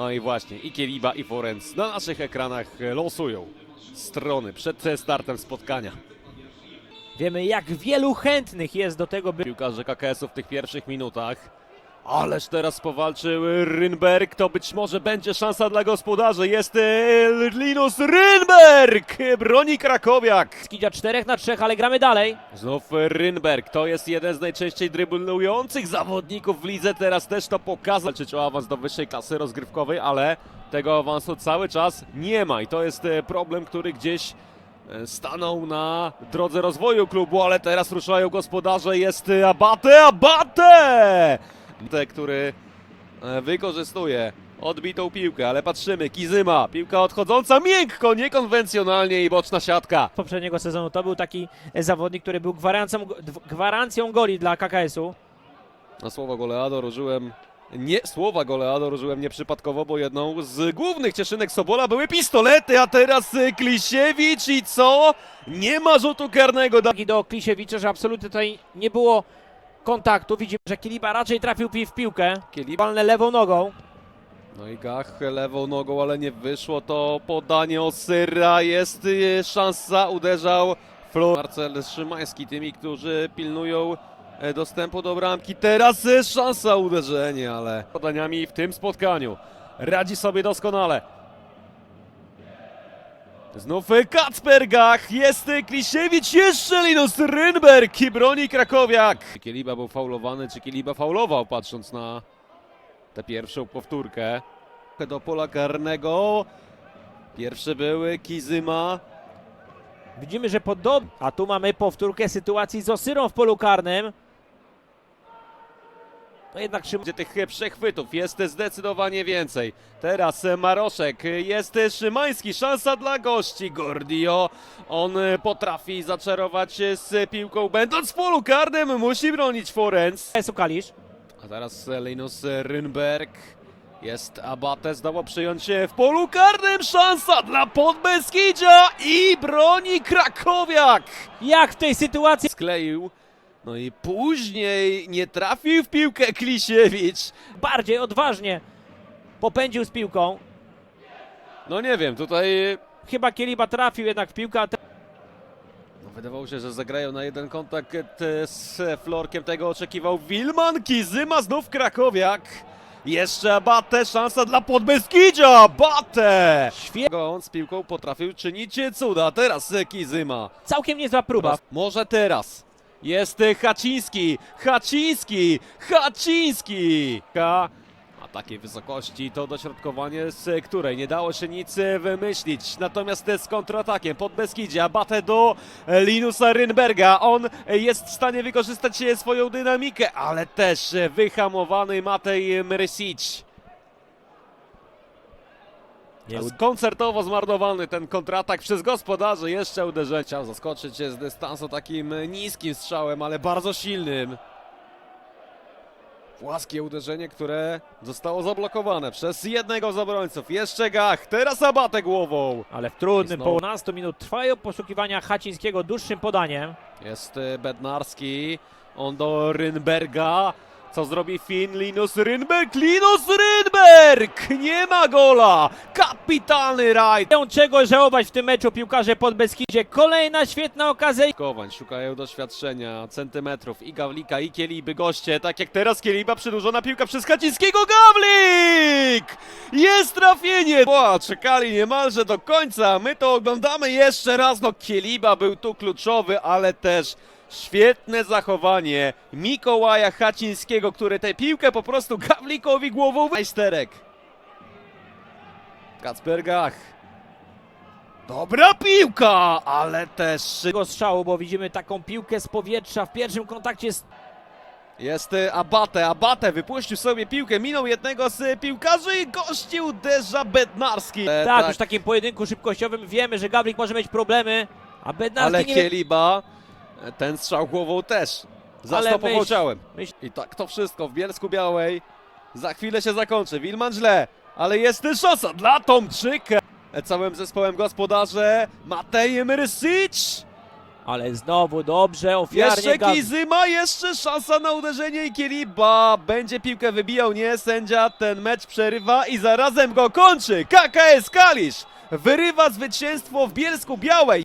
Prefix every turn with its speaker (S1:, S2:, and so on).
S1: No i właśnie, i Kieliba, i Forenc na naszych ekranach losują strony przed startem spotkania.
S2: Wiemy, jak wielu chętnych jest do tego, by
S1: Piłkarze KKS-u w tych pierwszych minutach. Ależ teraz powalczył Rynberg, to być może będzie szansa dla gospodarzy. Jest e, Linus Rynberg! Broni Krakowiak.
S2: Skidzia 4 na 3, ale gramy dalej.
S1: Znów Rynberg, to jest jeden z najczęściej dryblujących zawodników w lidze, teraz też to pokazał. Walczyć o awans do wyższej klasy rozgrywkowej, ale tego awansu cały czas nie ma i to jest e, problem, który gdzieś e, stanął na drodze rozwoju klubu, ale teraz ruszają gospodarze, jest Abate, Abate! Te, który e, wykorzystuje odbitą piłkę, ale patrzymy, Kizyma, piłka odchodząca miękko, niekonwencjonalnie i boczna siatka.
S2: Poprzedniego sezonu to był taki e, zawodnik, który był gwarancją, gwarancją goli dla KKS-u.
S1: Na słowa Goleador użyłem. Nie, słowa Goleador użyłem nieprzypadkowo, bo jedną z głównych cieszynek Sobola były pistolety, a teraz y, Klisiewicz i co? Nie ma rzutu karnego.
S2: Do Klisiewicza, że absolutnie tutaj nie było kontaktu. Widzimy, że Kiliba raczej trafił w piłkę.
S1: Kieliba.
S2: Walne lewą nogą.
S1: No i Gach lewą nogą, ale nie wyszło to podanie Osyra. Jest y, szansa, uderzał Flor. Marcel Szymański tymi, którzy pilnują e, dostępu do bramki. Teraz y, szansa uderzenie, ale podaniami w tym spotkaniu radzi sobie doskonale. Znów y, Kacper Gach, jest Klisiewicz, jeszcze Linus Rynberg i broni Krakowiak. Czy Kieliba był faulowany, czy Kieliba faulował, patrząc na tę pierwszą powtórkę. Do pola karnego. Pierwszy były Kizyma.
S2: Widzimy, że podobnie. A tu mamy powtórkę sytuacji z Osyrą w polu karnym. No jednak Szymon
S1: tych przechwytów jest zdecydowanie więcej. Teraz Maroszek, jest Szymański, szansa dla gości. Gordio, on potrafi zaczarować z piłką, będąc w polu karnym, musi bronić Forenc.
S2: KKS-u Kalisz.
S1: A teraz Linus Rynberg. Jest Abate, znowu przyjąć się w polu karnym. Szansa dla Podbeskidzia i broni Krakowiak.
S2: Jak w tej sytuacji
S1: Skleił. No i później nie trafił w piłkę Klisiewicz.
S2: bardziej odważnie popędził z piłką.
S1: No nie wiem, tutaj
S2: Chyba Kieliba trafił jednak w piłkę, te...
S1: no wydawało się, że zagrają na jeden kontakt e, z Florkiem. Tego oczekiwał Wilman. Kizyma znów Krakowiak. Jeszcze Abate, szansa dla Podbeskidzia. Abate!
S2: Świe...
S1: On z piłką potrafił czynić cuda. Teraz Kizyma.
S2: Całkiem niezła próba.
S1: Może teraz. Jest Haciński. Haciński. Haciński. A takiej wysokości to dośrodkowanie, z której nie dało się nic wymyślić. Natomiast z kontratakiem pod Beskidzie, batę do Linusa Rynberga. On jest w stanie wykorzystać swoją dynamikę, ale też wyhamowany Matej Mrysic.
S2: Nie
S1: Koncertowo zmarnowany ten kontratak przez gospodarzy. Jeszcze uderzenie. Chciał zaskoczyć się z dystansu takim niskim strzałem, ale bardzo silnym. Płaskie uderzenie, które zostało zablokowane przez jednego z obrońców. Jeszcze Gach, teraz Abate głową.
S2: Ale w trudnym po 12 minut trwają poszukiwania Hacińskiego dłuższym podaniem.
S1: Jest e, Bednarski, on do Rynberga. Co zrobi Finn? Linus Rynberg, Linus Rynberg! Nie ma gola! Kapitalny rajd!
S2: Mają czego żałować w tym meczu piłkarze pod Beskidzie. Kolejna świetna okazja.
S1: Kowań szukają doświadczenia, centymetrów i Gawlika i Kieliby goście, tak jak teraz Kieliba przedłużona piłka przez Kacińskiego, Gawlik! Jest trafienie! Boa, czekali niemalże do końca, my to oglądamy jeszcze raz, no Kieliba był tu kluczowy, ale też świetne zachowanie Mikołaja Hacińskiego, który tę piłkę po prostu Gawlikowi głową Majsterek. Kacper Gach. Dobra piłka, ale też
S2: Tego strzału, bo widzimy taką piłkę z powietrza w pierwszym kontakcie z
S1: Jest y, Abate, Abate wypuścił sobie piłkę, minął jednego z piłkarzy i gości uderza Bednarski. E,
S2: Tak, już w takim pojedynku szybkościowym wiemy, że Gawlik może mieć problemy, a Bednarski
S1: ale
S2: nie
S1: Kieliba, ten strzał głową też. Zastopował ciałem. I tak to wszystko w Bielsku Białej. Za chwilę się zakończy. Wilman źle, ale jest szansa dla Tomczyka. Całym zespołem gospodarze Matej Mrysic.
S2: Ale znowu dobrze, ofiarnie
S1: Jeszcze Kizyma, jeszcze szansa na uderzenie i Kiliba będzie piłkę wybijał, nie, sędzia ten mecz przerywa i zarazem go kończy. KKS Kalisz wyrywa zwycięstwo w Bielsku Białej.